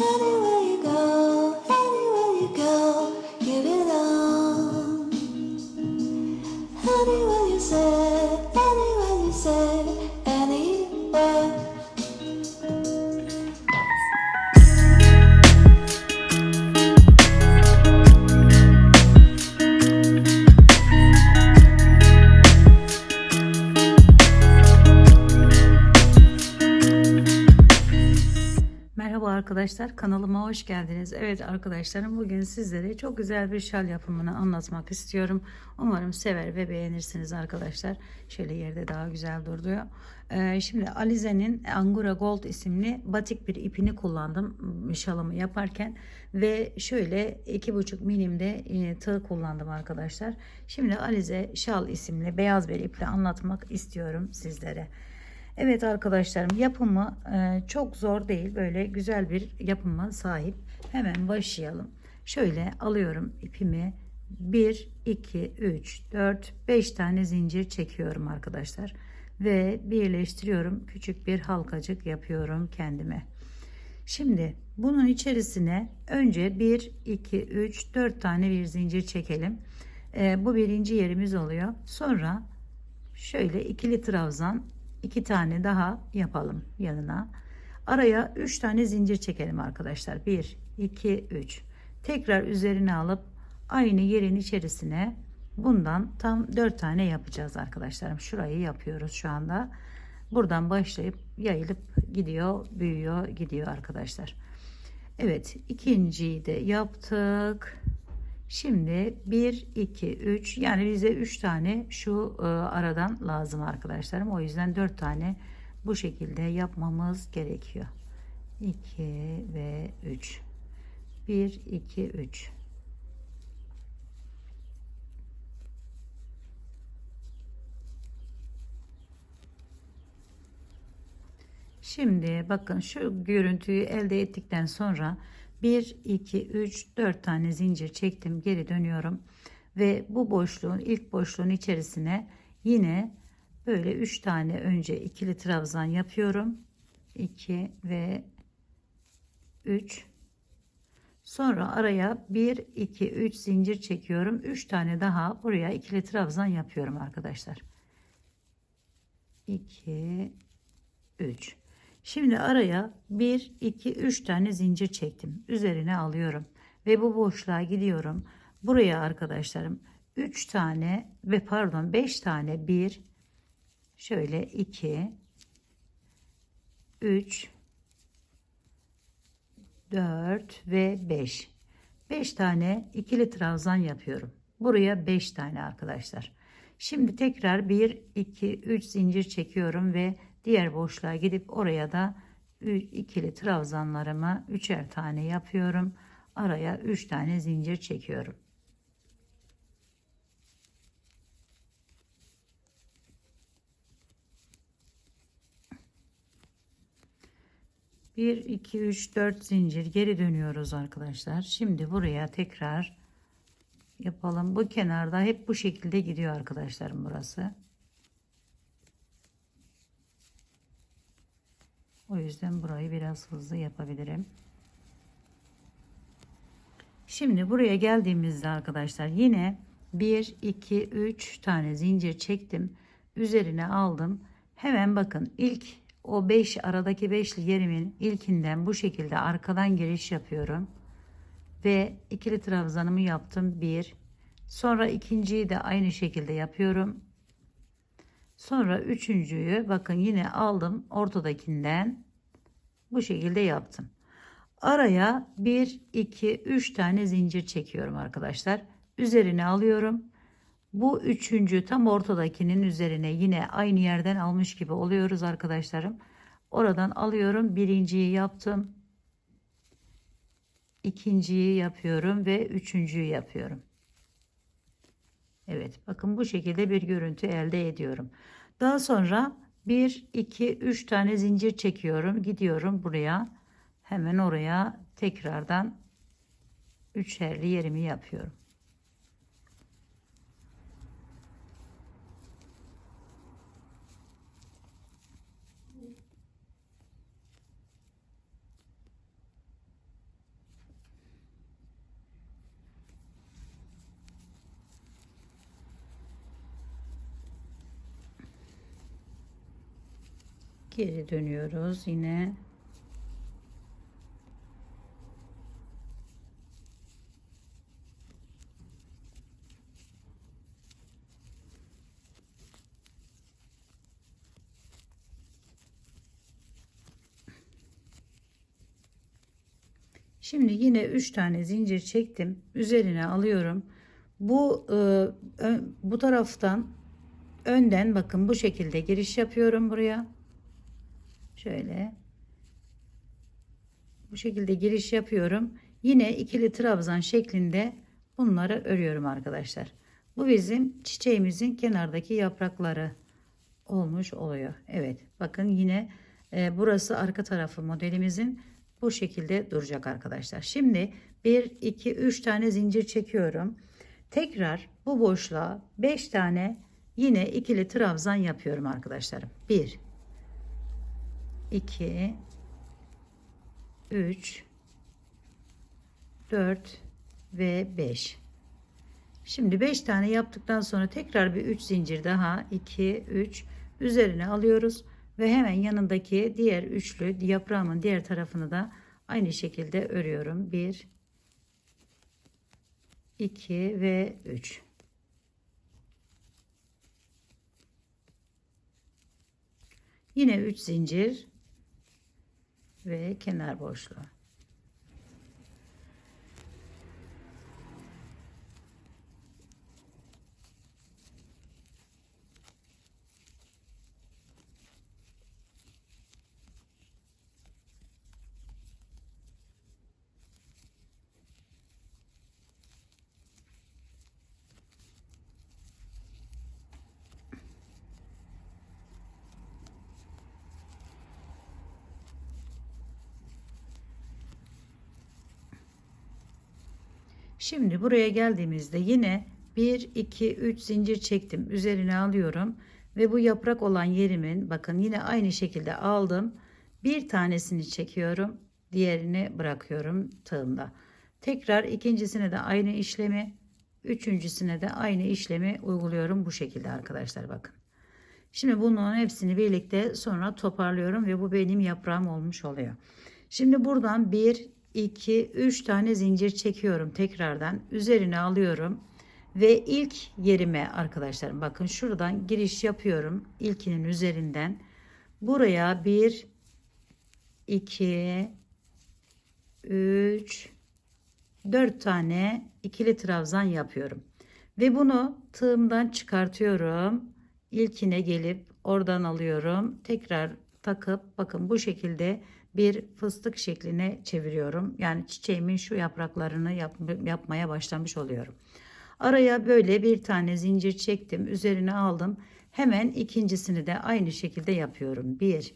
Anyway. Arkadaşlar kanalıma hoş geldiniz. Evet arkadaşlarım bugün sizlere çok güzel bir şal yapımını anlatmak istiyorum. Umarım sever ve beğenirsiniz arkadaşlar. Şöyle yerde daha güzel durduyor. Ee, şimdi Alize'nin Angora Gold isimli batik bir ipini kullandım şalımı yaparken ve şöyle iki buçuk milimde e, tığ kullandım arkadaşlar. Şimdi Alize şal isimli beyaz bir iple anlatmak istiyorum sizlere. Evet arkadaşlarım yapımı e, çok zor değil. Böyle güzel bir yapıma sahip. Hemen başlayalım. Şöyle alıyorum ipimi. 1, 2, 3, 4, 5 tane zincir çekiyorum arkadaşlar. Ve birleştiriyorum. Küçük bir halkacık yapıyorum kendime. Şimdi bunun içerisine önce 1, 2, 3, 4 tane bir zincir çekelim. E, bu birinci yerimiz oluyor. Sonra şöyle ikili trabzan iki tane daha yapalım yanına. Araya 3 tane zincir çekelim arkadaşlar. 1, 2, 3. Tekrar üzerine alıp aynı yerin içerisine bundan tam 4 tane yapacağız arkadaşlarım. Şurayı yapıyoruz şu anda. Buradan başlayıp yayılıp gidiyor, büyüyor, gidiyor arkadaşlar. Evet, ikinciyi de yaptık. Şimdi 1, 2, 3 yani bize 3 tane şu e, aradan lazım arkadaşlarım. O yüzden 4 tane bu şekilde yapmamız gerekiyor. 2 ve 3. 1, 2, 3. Şimdi bakın şu görüntüyü elde ettikten sonra 1, 2, 3, 4 tane zincir çektim. Geri dönüyorum. Ve bu boşluğun ilk boşluğun içerisine yine böyle 3 tane önce ikili trabzan yapıyorum. 2 ve 3 Sonra araya 1, 2, 3 zincir çekiyorum. 3 tane daha buraya ikili trabzan yapıyorum arkadaşlar. 2, 3. Şimdi araya 1, 2, 3 tane zincir çektim. Üzerine alıyorum. Ve bu boşluğa gidiyorum. Buraya arkadaşlarım 3 tane ve pardon 5 tane 1, şöyle 2, 3, 4 ve 5. 5 tane ikili trabzan yapıyorum. Buraya 5 tane arkadaşlar. Şimdi tekrar 1, 2, 3 zincir çekiyorum ve diğer boşluğa gidip oraya da ikili trabzanlarımı üçer tane yapıyorum. Araya 3 tane zincir çekiyorum. Bir, iki, üç, dört zincir geri dönüyoruz arkadaşlar. Şimdi buraya tekrar yapalım. Bu kenarda hep bu şekilde gidiyor arkadaşlarım burası. Yüzden burayı biraz hızlı yapabilirim. Şimdi buraya geldiğimizde arkadaşlar yine 1 2 3 tane zincir çektim. Üzerine aldım. Hemen bakın ilk o 5 aradaki 5'li yerimin ilkinden bu şekilde arkadan giriş yapıyorum. Ve ikili trabzanımı yaptım. 1 Sonra ikinciyi de aynı şekilde yapıyorum. Sonra üçüncüyü bakın yine aldım ortadakinden bu şekilde yaptım. Araya 1, 2, 3 tane zincir çekiyorum arkadaşlar. Üzerine alıyorum. Bu üçüncü tam ortadakinin üzerine yine aynı yerden almış gibi oluyoruz arkadaşlarım. Oradan alıyorum. Birinciyi yaptım. ikinciyi yapıyorum ve üçüncüyü yapıyorum. Evet bakın bu şekilde bir görüntü elde ediyorum. Daha sonra 1, 2, 3 tane zincir çekiyorum. Gidiyorum buraya. Hemen oraya tekrardan üçerli yerimi yapıyorum. Geri dönüyoruz yine. Şimdi yine 3 tane zincir çektim. Üzerine alıyorum. Bu e, bu taraftan önden bakın bu şekilde giriş yapıyorum buraya. Şöyle. Bu şekilde giriş yapıyorum. Yine ikili trabzan şeklinde bunları örüyorum arkadaşlar. Bu bizim çiçeğimizin kenardaki yaprakları olmuş oluyor. Evet bakın yine e, burası arka tarafı modelimizin bu şekilde duracak arkadaşlar. Şimdi 1 2 3 tane zincir çekiyorum. Tekrar bu boşluğa 5 tane yine ikili trabzan yapıyorum arkadaşlarım. 1 2 3 4 ve 5 Şimdi 5 tane yaptıktan sonra tekrar bir 3 zincir daha. 2 3 üzerine alıyoruz ve hemen yanındaki diğer üçlü yaprağımın diğer tarafını da aynı şekilde örüyorum. 1 2 ve 3 Yine 3 zincir ve kenar boşluğu. Şimdi buraya geldiğimizde yine 1 2 3 zincir çektim. Üzerine alıyorum ve bu yaprak olan yerimin bakın yine aynı şekilde aldım. Bir tanesini çekiyorum. Diğerini bırakıyorum tığımda. Tekrar ikincisine de aynı işlemi, üçüncüsüne de aynı işlemi uyguluyorum bu şekilde arkadaşlar bakın. Şimdi bunların hepsini birlikte sonra toparlıyorum ve bu benim yaprağım olmuş oluyor. Şimdi buradan 1, 2, 3 tane zincir çekiyorum tekrardan. Üzerine alıyorum. Ve ilk yerime arkadaşlarım bakın şuradan giriş yapıyorum. İlkinin üzerinden. Buraya 1, 2, 3, 4 tane ikili trabzan yapıyorum. Ve bunu tığımdan çıkartıyorum. İlkine gelip oradan alıyorum. Tekrar takıp bakın bu şekilde bir fıstık şekline çeviriyorum. Yani çiçeğimin şu yapraklarını yap, yapmaya başlamış oluyorum. Araya böyle bir tane zincir çektim. Üzerine aldım. Hemen ikincisini de aynı şekilde yapıyorum. 1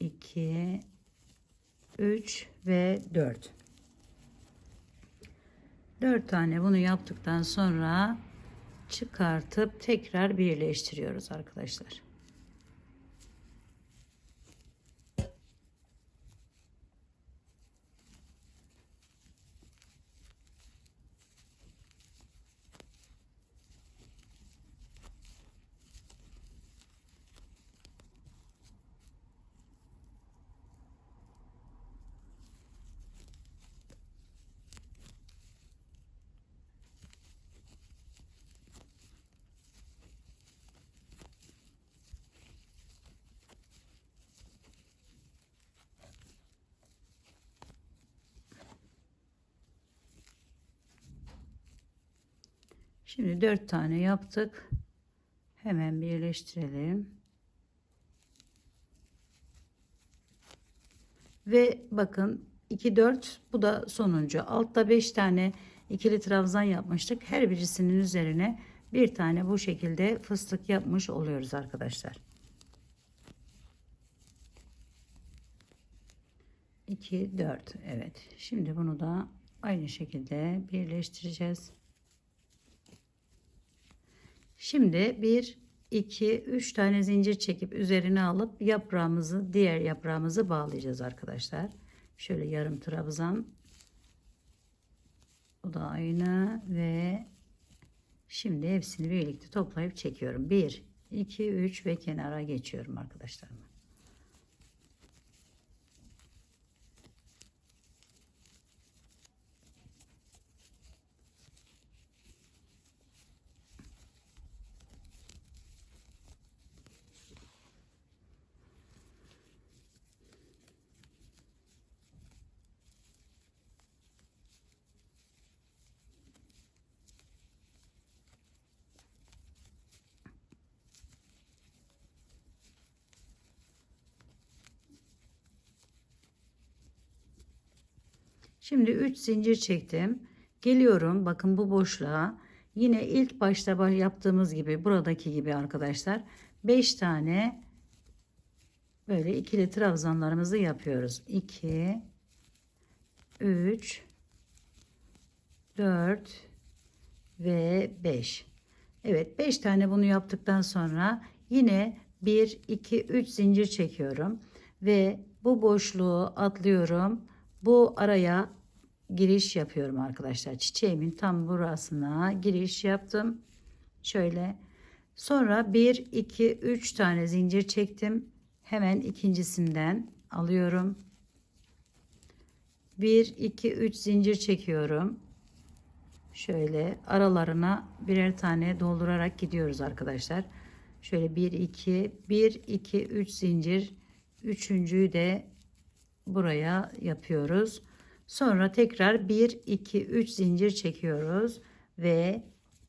2 3 ve 4 4 tane bunu yaptıktan sonra çıkartıp tekrar birleştiriyoruz arkadaşlar. Şimdi dört tane yaptık. Hemen birleştirelim. Ve bakın 2 4 bu da sonuncu. Altta 5 tane ikili trabzan yapmıştık. Her birisinin üzerine bir tane bu şekilde fıstık yapmış oluyoruz arkadaşlar. 2 4 evet. Şimdi bunu da aynı şekilde birleştireceğiz. Şimdi 1 2 3 tane zincir çekip üzerine alıp yaprağımızı diğer yaprağımızı bağlayacağız arkadaşlar. Şöyle yarım trabzan. Bu da aynı ve şimdi hepsini birlikte toplayıp çekiyorum. 1 2 3 ve kenara geçiyorum arkadaşlarım. Şimdi 3 zincir çektim. Geliyorum bakın bu boşluğa. Yine ilk başta baş- yaptığımız gibi buradaki gibi arkadaşlar 5 tane böyle ikili trabzanlarımızı yapıyoruz. 2 3 4 ve 5. Evet 5 tane bunu yaptıktan sonra yine 1 2 3 zincir çekiyorum ve bu boşluğu atlıyorum. Bu araya giriş yapıyorum arkadaşlar. Çiçeğimin tam burasına giriş yaptım. Şöyle. Sonra 1 2 3 tane zincir çektim. Hemen ikincisinden alıyorum. 1 2 3 zincir çekiyorum. Şöyle aralarına birer tane doldurarak gidiyoruz arkadaşlar. Şöyle 1 2 1 2 3 zincir. Üçüncüyü de buraya yapıyoruz. Sonra tekrar 1 2 3 zincir çekiyoruz ve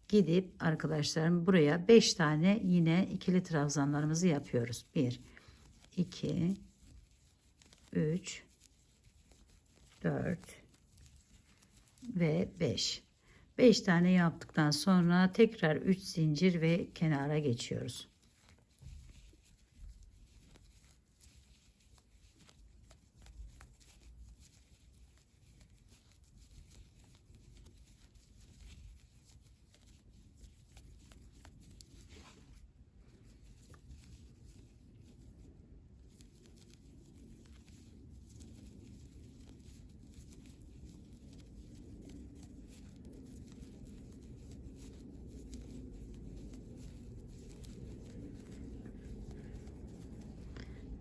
gidip arkadaşlarım buraya 5 tane yine ikili trabzanlarımızı yapıyoruz. 1 2 3 4 ve 5. 5 tane yaptıktan sonra tekrar 3 zincir ve kenara geçiyoruz.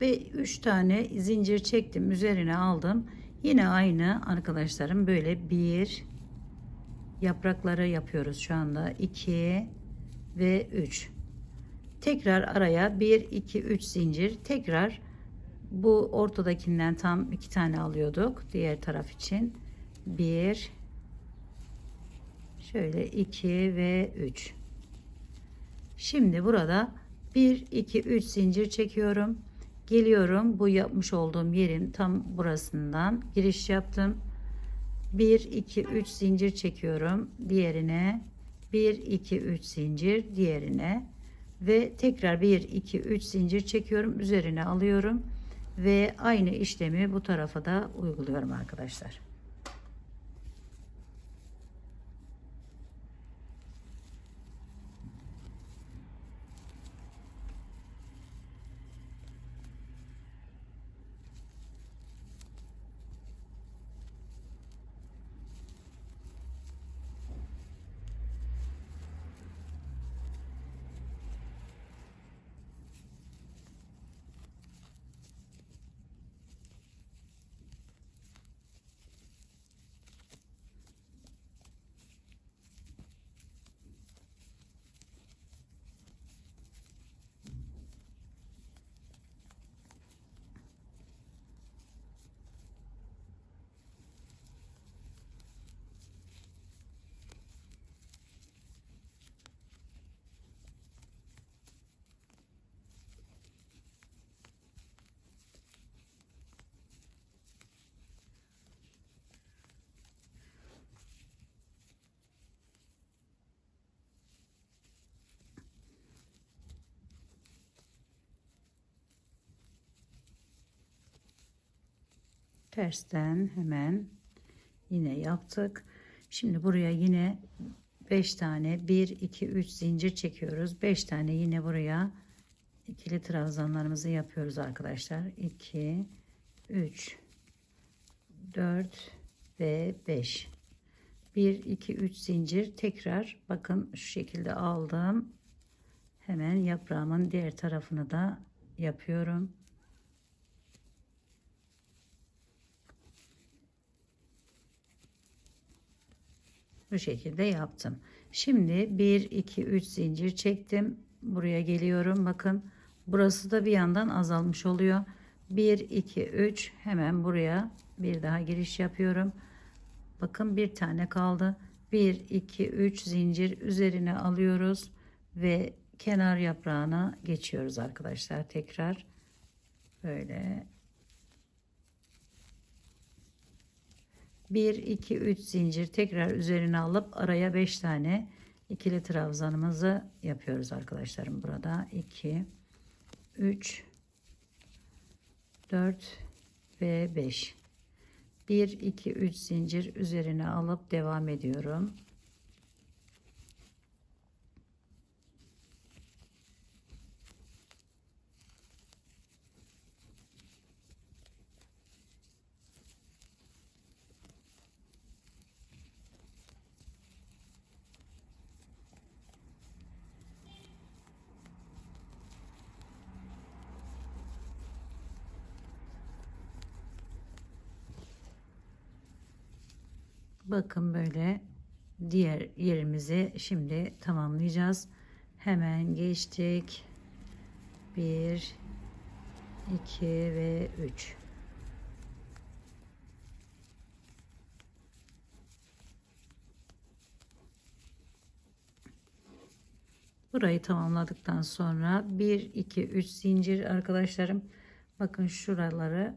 Ve 3 tane zincir çektim üzerine aldım. Yine aynı arkadaşlarım böyle bir yaprakları yapıyoruz şu anda. 2 ve 3 tekrar araya 1 2 3 zincir. Tekrar bu ortadakinden tam iki tane alıyorduk diğer taraf için. 1 şöyle 2 ve 3 şimdi burada 1 2 3 zincir çekiyorum geliyorum. Bu yapmış olduğum yerin tam burasından giriş yaptım. 1 2 3 zincir çekiyorum diğerine. 1 2 3 zincir diğerine. Ve tekrar 1 2 3 zincir çekiyorum. Üzerine alıyorum. Ve aynı işlemi bu tarafa da uyguluyorum arkadaşlar tersten hemen yine yaptık. Şimdi buraya yine 5 tane 1 2 3 zincir çekiyoruz. 5 tane yine buraya ikili trabzanlarımızı yapıyoruz arkadaşlar. 2 3 4 ve 5 1 2 3 zincir tekrar bakın şu şekilde aldım. Hemen yaprağımın diğer tarafını da yapıyorum. Bu şekilde yaptım. Şimdi 1 2 3 zincir çektim. Buraya geliyorum. Bakın burası da bir yandan azalmış oluyor. 1 2 3 hemen buraya bir daha giriş yapıyorum. Bakın bir tane kaldı. 1 2 3 zincir üzerine alıyoruz ve kenar yaprağına geçiyoruz arkadaşlar. Tekrar böyle 1 2 3 zincir tekrar üzerine alıp araya 5 tane ikili trabzanımızı yapıyoruz arkadaşlarım burada. 2 3 4 ve 5 1 2 3 zincir üzerine alıp devam ediyorum Bakın böyle diğer yerimizi şimdi tamamlayacağız. Hemen geçtik. 1 2 ve 3 Burayı tamamladıktan sonra 1 2 3 zincir arkadaşlarım. Bakın şuraları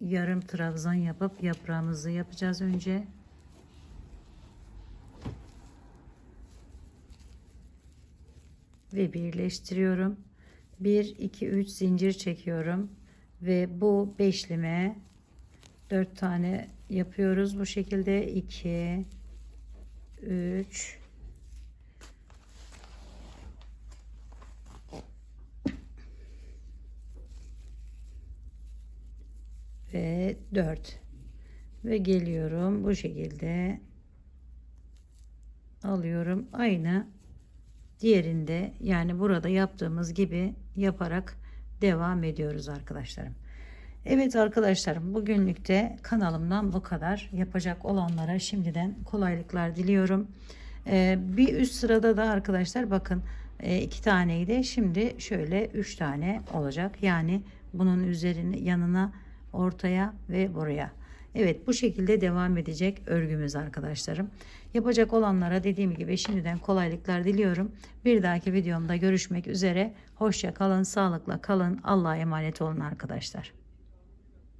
yarım trabzan yapıp yaprağımızı yapacağız önce. Ve birleştiriyorum. 1 2 3 zincir çekiyorum ve bu beşlime 4 tane yapıyoruz bu şekilde. 2 3 ve 4 ve geliyorum bu şekilde alıyorum. Aynı diğerinde yani burada yaptığımız gibi yaparak devam ediyoruz arkadaşlarım. Evet arkadaşlarım bugünlükte kanalımdan bu kadar. Yapacak olanlara şimdiden kolaylıklar diliyorum. Ee, bir üst sırada da arkadaşlar bakın e, iki taneydi. Şimdi şöyle üç tane olacak. Yani bunun üzerine yanına ortaya ve buraya. Evet bu şekilde devam edecek örgümüz arkadaşlarım. Yapacak olanlara dediğim gibi şimdiden kolaylıklar diliyorum. Bir dahaki videomda görüşmek üzere. Hoşça kalın, sağlıkla kalın. Allah'a emanet olun arkadaşlar.